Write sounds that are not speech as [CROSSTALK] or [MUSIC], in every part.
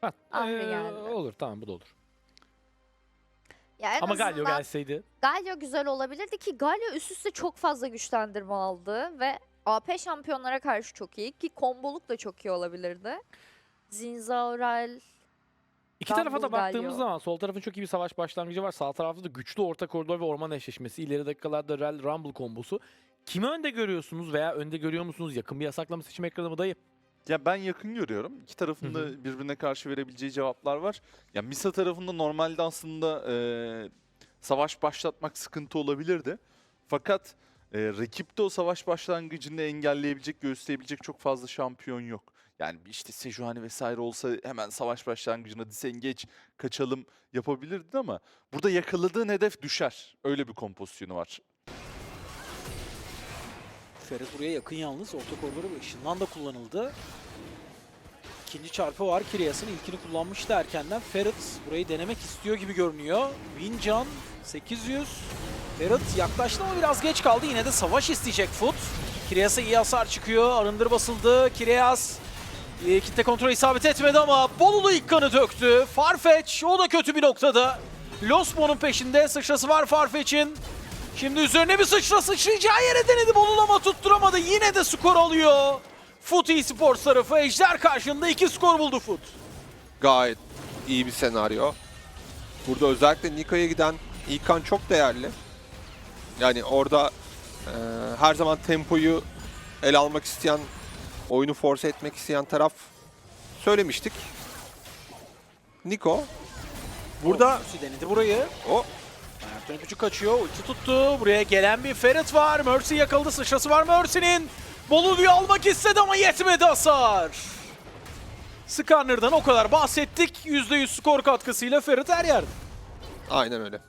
Ha, Ahri ee, geldi. Olur tamam bu da olur. Ya en Ama Galio azından gelseydi. Galio güzel olabilirdi ki Galio üst üste çok fazla güçlendirme aldı ve AP şampiyonlara karşı çok iyi ki komboluk da çok iyi olabilirdi. Zinzaurel İki tarafa da baktığımız Galio. zaman sol tarafın çok iyi bir savaş başlangıcı var. Sağ tarafta da güçlü orta koridor ve orman eşleşmesi. İleri dakikalarda Rel Rumble kombosu. Kimi önde görüyorsunuz veya önde görüyor musunuz? Yakın bir yasaklama seçim ekranı mı dayı? Ya ben yakın görüyorum. İki tarafın Hı da birbirine karşı verebileceği cevaplar var. Ya Misa tarafında normalde aslında e, savaş başlatmak sıkıntı olabilirdi. Fakat e, rakipte o savaş başlangıcını engelleyebilecek, gösterebilecek çok fazla şampiyon yok. Yani işte Sejuani vesaire olsa hemen savaş başlangıcına disengage kaçalım yapabilirdin ama burada yakaladığın hedef düşer. Öyle bir kompozisyonu var. Ferit buraya yakın yalnız. Orta koridoru ve da kullanıldı. İkinci çarpı var. Kiryas'ın ilkini kullanmıştı erkenden. Ferit burayı denemek istiyor gibi görünüyor. Wincan 800. Ferit yaklaştı ama biraz geç kaldı. Yine de savaş isteyecek Foot. Kiryas'a iyi hasar çıkıyor. Arındır basıldı. Kiryas e, kitle kontrolü isabet etmedi ama Bolulu ilk kanı döktü. Farfetch o da kötü bir noktada. Losmo'nun peşinde sıçrası var Farfetch'in. Şimdi üzerine bir sıçra sıçrayacağı yere denedi Bolul ama tutturamadı. Yine de skor alıyor. Foot Esports tarafı Ejder karşında iki skor buldu Foot. Gayet iyi bir senaryo. Burada özellikle Niko'ya giden İlkan çok değerli. Yani orada e, her zaman tempoyu el almak isteyen, oyunu force etmek isteyen taraf söylemiştik. Niko burada Mercy denedi burayı. o Ayaktan öpücü kaçıyor. Ulti tuttu. Buraya gelen bir Ferit var. Mercy yakaladı. Sıçrası var Mercy'nin. Bolulu'yu almak istedi ama yetmedi hasar. Skarner'dan o kadar bahsettik. %100 skor katkısıyla Ferit her yerde. aynen öyle.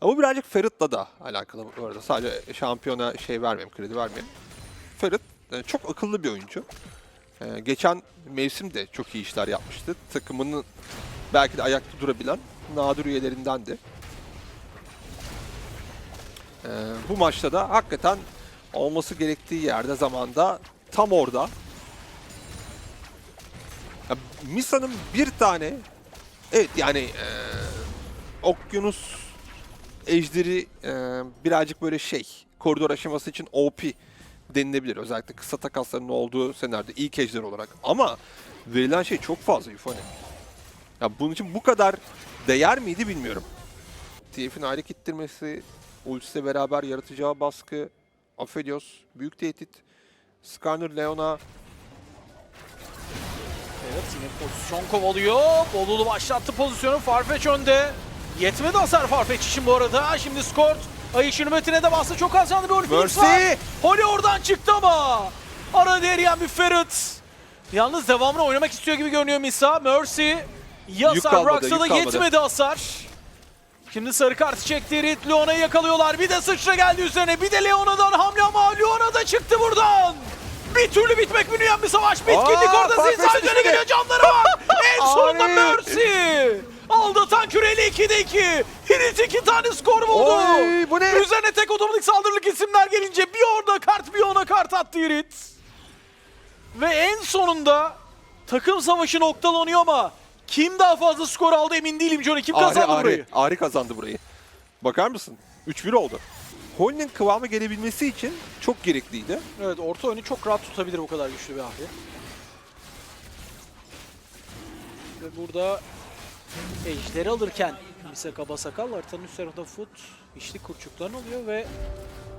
Ama birazcık Ferit'la da alakalı bu arada. Sadece şampiyona şey vermeyeyim, kredi vermeyeyim. Ferit e, çok akıllı bir oyuncu. E, geçen mevsim de çok iyi işler yapmıştı. Takımının belki de ayakta durabilen nadir üyelerindendi. E, bu maçta da hakikaten olması gerektiği yerde zamanda tam orada. Ya, Misa'nın bir tane evet yani e, Okyanus Ejderi e, birazcık böyle şey koridor aşaması için OP denilebilir. Özellikle kısa takasların olduğu senaryoda ilk ejder olarak. Ama verilen şey çok fazla Yufane. Ya bunun için bu kadar değer miydi bilmiyorum. TF'in ayrı ittirmesi, ultisiyle beraber yaratacağı baskı, Aphelios, büyük tehdit, Skarner, Leona, Evet yine pozisyon kovalıyor. Bolulu başlattı pozisyonu. Farfetch önde. Yetmedi hasar Farfetch için bu arada. Şimdi Skort Ay işin nöbetine de bastı. Çok az canlı bir Orpheus Mercy! var. Holly oradan çıktı ama. Arada eriyen bir Ferit. Yalnız devamını oynamak istiyor gibi görünüyor Misa. Mercy. Ya hasar kalmadı, bıraksa yük da kalmadı. yetmedi hasar. Şimdi sarı kartı çekti Rit. Leona'yı yakalıyorlar. Bir de sıçra geldi üzerine. Bir de Leona'dan hamle ama Leona da çıktı buradan. Bir türlü bitmek bilmeyen bir savaş. Bitkinlik Aa, orada Farfetch Zinzal üzerine düştü. geliyor canları var. [LAUGHS] en sonunda Ay. Mercy. Aldatan küreli 2'de 2. Hirit 2 tane skor buldu. Oy, bu ne? Üzerine tek otomatik saldırılık isimler gelince bir orada kart bir ona kart attı Hirit. Ve en sonunda takım savaşı noktalanıyor ama kim daha fazla skor aldı emin değilim Johnny. Kim kazandı Ari, burayı? Ari, Ari kazandı burayı. Bakar mısın? 3-1 oldu. Hoy'nin kıvamı gelebilmesi için çok gerekliydi. Evet orta oyunu çok rahat tutabilir bu kadar güçlü bir abi. Ve burada ejderi alırken Misa Kabasakal haritanın üst tarafında Foot içli kurçuklarını alıyor ve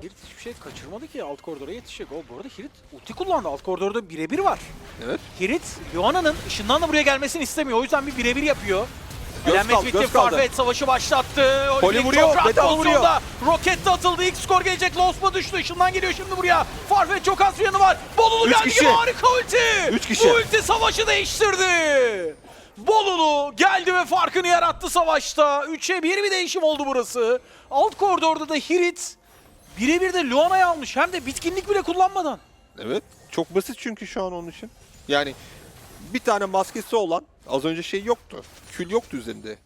Hirit hiçbir şey kaçırmadı ki alt koridora yetişecek. O bu arada Hirit ulti kullandı. Alt koridorda birebir var. Evet. Hirit, Yohana'nın ışından da buraya gelmesini istemiyor. O yüzden bir birebir yapıyor. Kaldı, bitti. Farfetch savaşı başlattı. Poli vuruyor, bedava pozisyonda. Roket de atıldı. İlk skor gelecek. Losma düştü. Işından geliyor şimdi buraya. Farfetch çok az yanı var. Bolulu geldi kişi. harika ulti. Üç kişi. Bu ulti savaşı değiştirdi. Bolulu geldi ve farkını yarattı savaşta. 3'e 1 bir değişim oldu burası. Alt koridorda da Hirit birebir de Luana'yı almış. Hem de bitkinlik bile kullanmadan. Evet. Çok basit çünkü şu an onun için. Yani bir tane maskesi olan az önce şey yoktu. Kül yoktu üzerinde.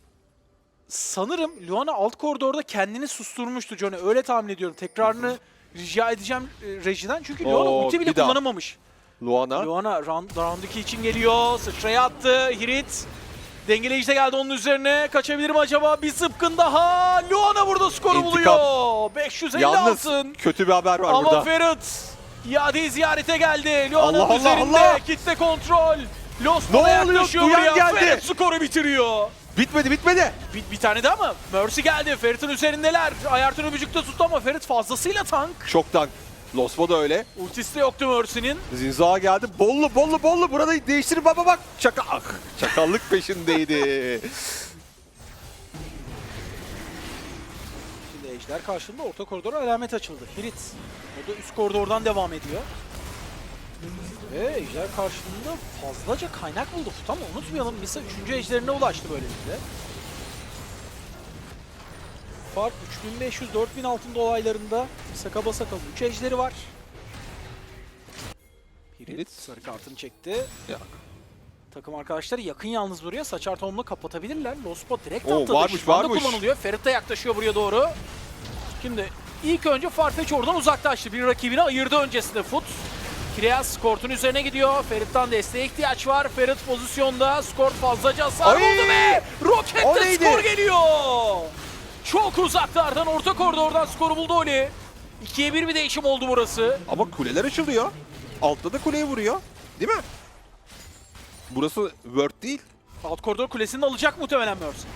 Sanırım Luana alt koridorda kendini susturmuştu Johnny. Öyle tahmin ediyorum. Tekrarını rica edeceğim e, rejiden. Çünkü Luana Oo, ulti bile bir daha. kullanamamış. Luana. Luana round, round 2 için geliyor. Sıçraya attı. Hirit. Dengeleyici de geldi onun üzerine. Kaçabilir mi acaba? Bir zıpkın daha. Luana burada skoru İntikam. buluyor. 550 Yalnız altın. kötü bir haber var Ama burada. Ferit iadeyi ziyarete geldi. Luana'nın üzerinde Allah. kitle kontrol. Los Ne oluyor? Duyan geldi. Ferit skoru bitiriyor. Bitmedi bitmedi. Bir, bir tane daha mı? Mercy geldi. Ferit'in üzerindeler. Ayartın öpücükte tuttu ama Ferit fazlasıyla tank. Şoktan. Losbo da öyle. Ultisi de yoktu Mercy'nin. Zinza geldi. Bollu bollu bollu. Burada değiştirin baba bak. Çaka ah, çakallık peşindeydi. Şimdi Ejder karşılığında orta koridora alamet açıldı. Hirit. O da üst koridordan devam ediyor. Ve Ejder karşılığında fazlaca kaynak buldu Fut ama unutmayalım Misa 3. ejderine ulaştı böylelikle. Fark 3500-4000 altın dolaylarında Saka Basakal 3 ejderi var. Hirit. sarı kartını çekti. Ya. Takım arkadaşları yakın yalnız buraya. Saçar Tom'la kapatabilirler. Lospo direkt Oo, atladı. varmış, Şu anda varmış. kullanılıyor. Ferit de yaklaşıyor buraya doğru. Şimdi ilk önce Farfetch oradan uzaklaştı. Bir rakibini ayırdı öncesinde Foot. Kireas Skort'un üzerine gidiyor. Ferit'ten desteğe ihtiyaç var. Ferit pozisyonda. Skort fazlaca hasar Ay! buldu ve neydi? skor geliyor. Çok uzaklardan orta koridordan skoru buldu Oli. 2'ye 1 bir değişim oldu burası. Ama kuleler açılıyor. Altta da kuleyi vuruyor. Değil mi? Burası Word değil. Alt koridor kulesini alacak muhtemelen Mercy.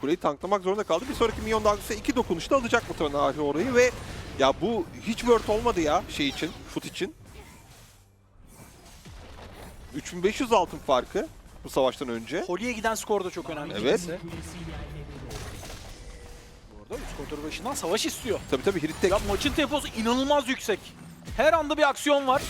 Kuleyi tanklamak zorunda kaldı. Bir sonraki milyon dalgası iki dokunuşta alacak muhtemelen Ahri orayı ve ya bu hiç Word olmadı ya şey için, Foot için. 3500 altın farkı bu savaştan önce. Holy'e giden skor da çok önemli. Evet. ikincisi. Bu arada üst koridor başından savaş istiyor. Tabii tabii Hirit tek. Ya maçın temposu inanılmaz yüksek. Her anda bir aksiyon var.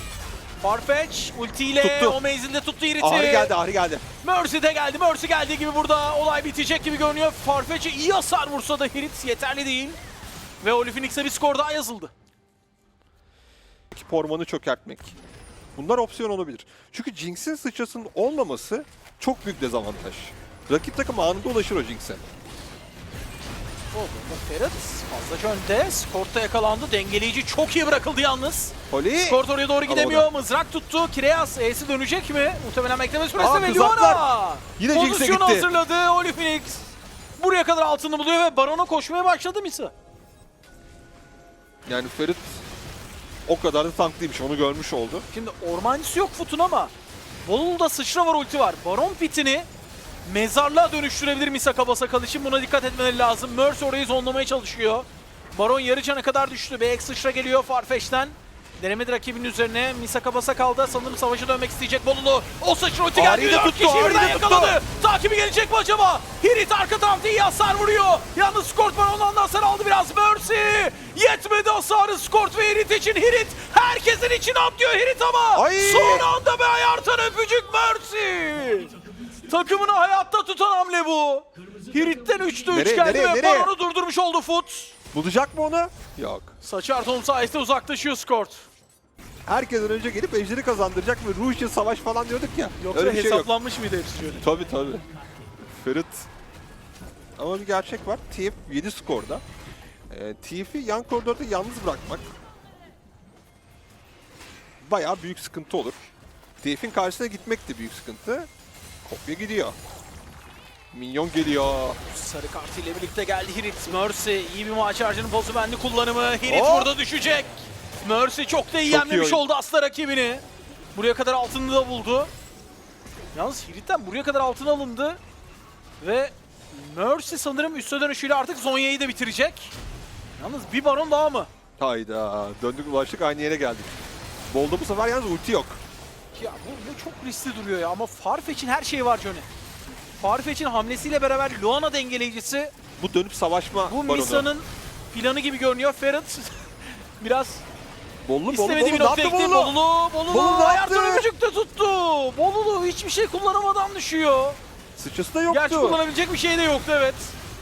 Farfetch ultiyle Tuttu. o menzilde tuttu Hirit'i. Ahri geldi, Ahri geldi. Mercy de geldi. Mercy geldiği gibi burada olay bitecek gibi görünüyor. Farfetch'e iyi hasar vursa da Hirit yeterli değil. Ve Holy Phoenix'e bir skor daha yazıldı. Rakip ormanı çökertmek. Bunlar opsiyon olabilir. Çünkü Jinx'in sıçrasının olmaması çok büyük dezavantaj. Rakip takım anında ulaşır o Jinx'e. O burada Ferret fazlaca önde. Skort'ta yakalandı. Dengeleyici çok iyi bırakıldı yalnız. Holly. Skort oraya doğru gidemiyor. Mızrak tuttu. Kireas E'si dönecek mi? Muhtemelen bekleme süresi ve. Luana. Yine Jinx'e Pozisyonu gitti. hazırladı Holy Phoenix. Buraya kadar altını buluyor ve Baron'a koşmaya başladı Misa. Yani Ferit o kadar da tanklıymış onu görmüş oldu. Şimdi ormancısı yok Futun ama Bolulu'da sıçra var ulti var. Baron pitini mezarlığa dönüştürebilir Misaka Basakal için. Buna dikkat etmeleri lazım. Mercy orayı zonlamaya çalışıyor. Baron yarı cana kadar düştü. BX sıçra geliyor Farfetch'ten. Denemedi rakibinin üzerine. Misaka Basakal'da sanırım savaşa dönmek isteyecek Bolulu. O sıçra ulti geldi. Dört tuttu, kişiyi birden de yakaladı. Takibi gelecek mi acaba? Hirit arka tarafta iyi hasar vuruyor. Yalnız Skort Baron'dan da hasar aldı biraz. Mercy. Yetmedi hasarı Skort ve Hirit için. Hirit herkesin içine atlıyor Hirit ama. Ay! Son anda bir ayartan öpücük Mercy. Takımını hayatta tutan hamle bu. Hirit'ten 3'te 3 Nereye, geldi nereye, ve nereye? Baron'u durdurmuş oldu Foot. Bulacak mı onu? Yok. Saçar Tom sayesinde uzaklaşıyor Skort. Herkesten önce gelip ejderi kazandıracak ve ruh için savaş falan diyorduk ya. Yoksa Öyle bir şey yok. hesaplanmış mıydı hepsi şöyle? Tabii tabii. Ferit. Ama bir gerçek var. TF 7 skorda. Ee, TF'i yan koridorda yalnız bırakmak bayağı büyük sıkıntı olur. TF'in karşısına gitmek de büyük sıkıntı. Kopya gidiyor. Minyon geliyor. Sarı kartı ile birlikte geldi Hirit. Mercy iyi bir maç harcının pozu bendi kullanımı. Hirit Oh! burada düşecek. Mercy çok da iyi Çok iyi yenmemiş oyun. oldu asla rakibini. Buraya kadar altını da buldu. Yalnız Hirit'ten buraya kadar altın alındı. Ve Mercy sanırım üste dönüşüyle artık Zonya'yı da bitirecek. Yalnız bir baron daha mı? Hayda. Döndük ulaştık aynı yere geldik. Bolda bu sefer yalnız ulti yok. Ya bu, bu çok riskli duruyor ya ama Farfetch'in her şeyi var Johnny. Farfetch'in hamlesiyle beraber Luana dengeleyicisi Bu dönüp savaşma bu. Misa'nın planı gibi görünüyor. Ferret [LAUGHS] biraz Bollu, Bollu, istemediği bir Bollu, ne noktaya gitti. Bollu? Bolulu, Bolulu, Bolulu ne yaptı? de tuttu. Bolulu hiçbir şey kullanamadan düşüyor. Sıçrası da yoktu. Gerçi kullanabilecek bir şey de yoktu evet.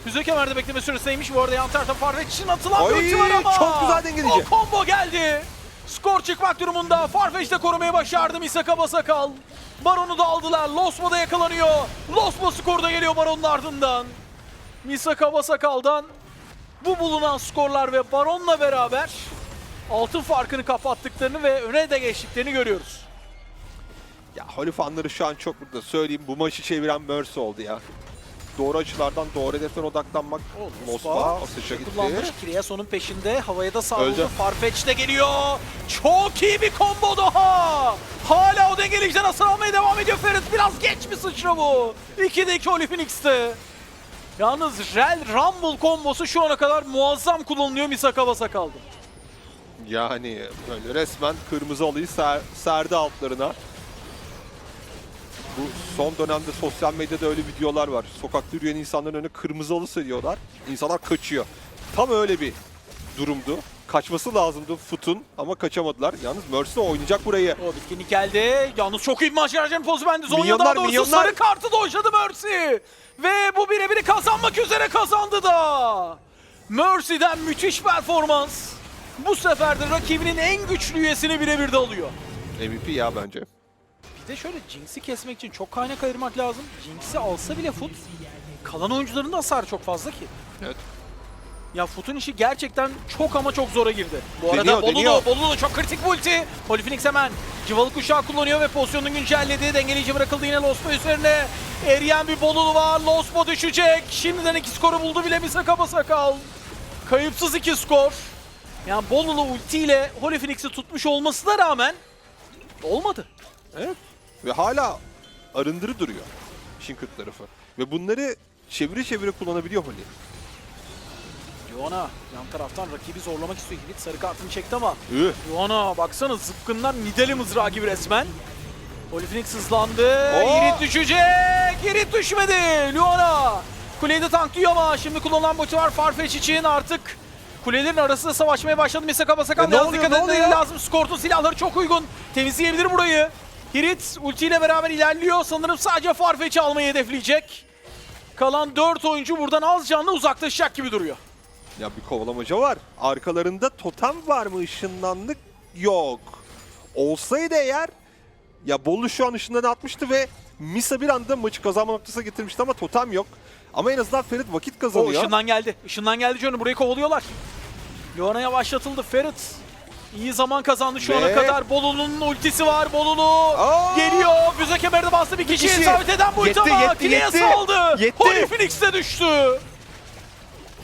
Füze kemerde bekleme süresiymiş. Bu arada yan tarafta Farfetch'in atılan bir Ay, ulti var ama. çok güzel dengeleyici. O combo geldi. Skor çıkmak durumunda. Farfetch de korumayı başardı Misaka Basakal. Baron'u da aldılar. Losmo da yakalanıyor. Losmo skorda geliyor Baron'un ardından. Misaka Basakal'dan bu bulunan skorlar ve Baron'la beraber altın farkını kapattıklarını ve öne de geçtiklerini görüyoruz. Ya Holy fanları şu an çok burada söyleyeyim. Bu maçı çeviren Mercy oldu ya. Doğru açılardan doğru hedeften odaklanmak. O Mospa o sıçra gitti. Kullanmış. Krias onun peşinde. Havaya da savruldu. Farfetch de geliyor. Çok iyi bir combo daha. Hala o dengeleyiciden hasar almaya devam ediyor Ferit. Biraz geç bir sıçra bu. 2'de 2 Holy Phoenix'te. Yalnız Rel Rumble kombosu şu ana kadar muazzam kullanılıyor Misaka basa kaldı. Yani böyle resmen kırmızı halıyı ser, serdi altlarına. Bu son dönemde sosyal medyada öyle videolar var. Sokakta yürüyen insanların önüne kırmızı halı seriyorlar. İnsanlar kaçıyor. Tam öyle bir durumdu. Kaçması lazımdı Foot'un ama kaçamadılar. Yalnız Mercy de oynayacak burayı. O bitkinlik geldi. Yalnız çok iyi bir maç yarışan pozu bende. Zonya Minyonlar, daha doğrusu minyonlar. sarı kartı dojladı Mercy. Ve bu birebiri kazanmak üzere kazandı da. Mercy'den müthiş performans. Bu sefer de rakibinin en güçlü üyesini birebir de alıyor. MVP ya bence. Bir de şöyle Jinx'i kesmek için çok kaynak ayırmak lazım. Jinx'i alsa bile Foot, kalan oyuncuların da hasarı çok fazla ki. Evet. Ya Foot'un işi gerçekten çok ama çok zora girdi. Bu arada Deniyor, Bolulu, deniyor. Bolulu çok kritik bir ulti. Polyphenix hemen cıvalık kuşağı kullanıyor ve pozisyonunu güncelledi. Dengeleyici bırakıldı yine Lospo üzerine. Eriyen bir Bolulu var. Lospo düşecek. Şimdiden iki skoru buldu bile Misaka Basakal. Kayıpsız iki skor. Yani Bolulu ultiyle Holy Phoenix'i tutmuş olmasına rağmen olmadı. Evet. Ve hala arındırı duruyor. Shinkut tarafı. Ve bunları çeviri çeviri kullanabiliyor Holy. Joana yan taraftan rakibi zorlamak istiyor. Hirit sarı kartını çekti ama Üh. Joana baksana zıpkınlar Nidali mızrağı gibi resmen. Holy Phoenix hızlandı. Oo! Hirit düşecek. Hirit düşmedi. Joana kuleyi de tanklıyor ama şimdi kullanılan botu var Farfetch için artık kulelerin arasında savaşmaya başladı. Misaka Basakal E, ne oluyor, dikkat etmeleri lazım. Skort'un silahları çok uygun. Temizleyebilir burayı. Hirit ultiyle beraber ilerliyor. Sanırım sadece Farfetch'i almayı hedefleyecek. Kalan 4 oyuncu buradan az canlı uzaklaşacak gibi duruyor. Ya bir kovalamaca var. Arkalarında totem var mı ışınlandık? Yok. Olsaydı eğer ya Bolu şu an ışınlarını atmıştı ve Misa bir anda maçı kazanma noktasına getirmişti ama totem yok. Ama en azından Ferit vakit O kazanıyor. ışından geldi. Işından geldi Johnny. Burayı kovalıyorlar. Leona yavaşlatıldı. Ferit iyi zaman kazandı şu ana Ve- kadar. Bolu'nun ultisi var. Bolulu Aa! geliyor. Füze kemerde bastı. Bir kişiye kişi. isabet eden bu Yetti, ama yetti, Kilyas yetti. aldı. Yetti. Holy Phoenix de düştü.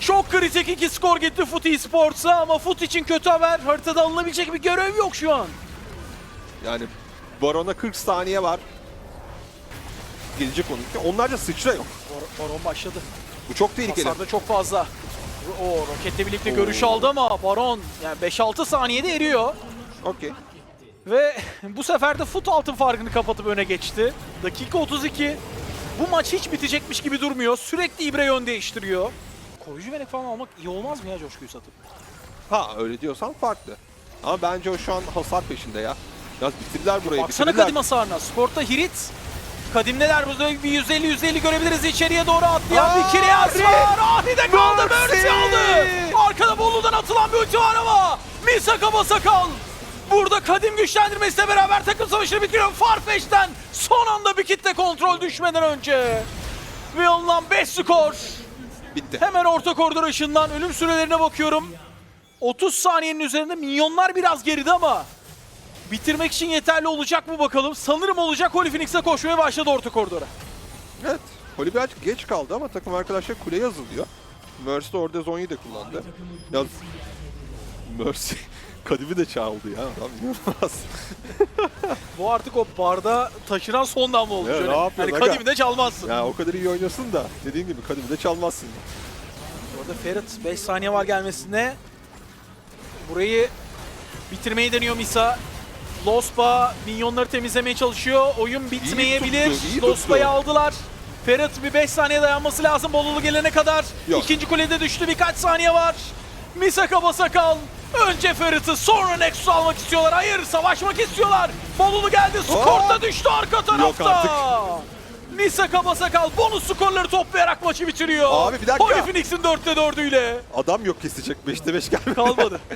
Çok kritik iki skor gitti Foot Esports'a ama Foot için kötü haber. Haritada alınabilecek bir görev yok şu an. Yani Baron'a 40 saniye var. Gelecek onunki. Onlarca sıçra yok. Bar- Baron başladı. Bu çok tehlikeli. Hasarda çok fazla. O roketle birlikte Oo. görüş aldı ama Baron yani 5-6 saniyede eriyor. Okey. Ve [LAUGHS] bu sefer de fut altın farkını kapatıp öne geçti. Dakika 32. Bu maç hiç bitecekmiş gibi durmuyor. Sürekli İbre yön değiştiriyor. Koruyucu melek falan almak iyi olmaz mı ya Coşku'yu satıp? Ha öyle diyorsan farklı. Ama bence o şu an hasar peşinde ya. Biraz bitirdiler burayı. Baksana bitirdiler. kadim hasarına. Skorta Hirit. Kadim neler burada bir 150-150 görebiliriz. İçeriye doğru atlayan Aa, bir Kiryas Ri- var. Ahri'de kaldı. Mercy! Mercy aldı. Arkada Bolu'dan atılan bir ulti var ama Misaka Basakal. Burada kadim güçlendirmesiyle beraber takım savaşını bitiriyor. Farfetch'ten son anda bir kitle kontrol düşmeden önce. Ve alınan 5 skor. Bitti. Hemen orta koridor ışığından ölüm sürelerine bakıyorum. 30 saniyenin üzerinde milyonlar biraz geride ama bitirmek için yeterli olacak mı bakalım. Sanırım olacak. Holy Phoenix'e koşmaya başladı orta koridora. Evet. Holy birazcık geç kaldı ama takım arkadaşlar kuleye yazılıyor. Mercy de orada Zonya'yı da kullandı. Ya Mercy [LAUGHS] Kadim'i de çaldı ya. Adam inanılmaz. Bu artık o barda taşıran son damla olmuş. Ya, ne aga? kadimi de çalmazsın. Ya o kadar iyi oynuyorsun da dediğin gibi Kadim'i de çalmazsın. Orada Ferit 5 saniye var gelmesine. Burayı bitirmeyi deniyor Misa. Lospa minyonları temizlemeye çalışıyor. Oyun bitmeyebilir. Lospa'yı aldılar. Ferit bir 5 saniye dayanması lazım Bolulu gelene kadar. Yok. İkinci kulede düştü. Birkaç saniye var. Misaka Basakal. Önce Ferit'i sonra Nexus almak istiyorlar. Hayır savaşmak istiyorlar. Bolulu geldi. Skor da Aa! düştü arka tarafta. Misaka Basakal bonus skorları toplayarak maçı bitiriyor. Abi bir dakika. Holy Phoenix'in 4'te 4'üyle. Adam yok kesecek. 5'te 5 gelmedi. Kalmadı. [LAUGHS]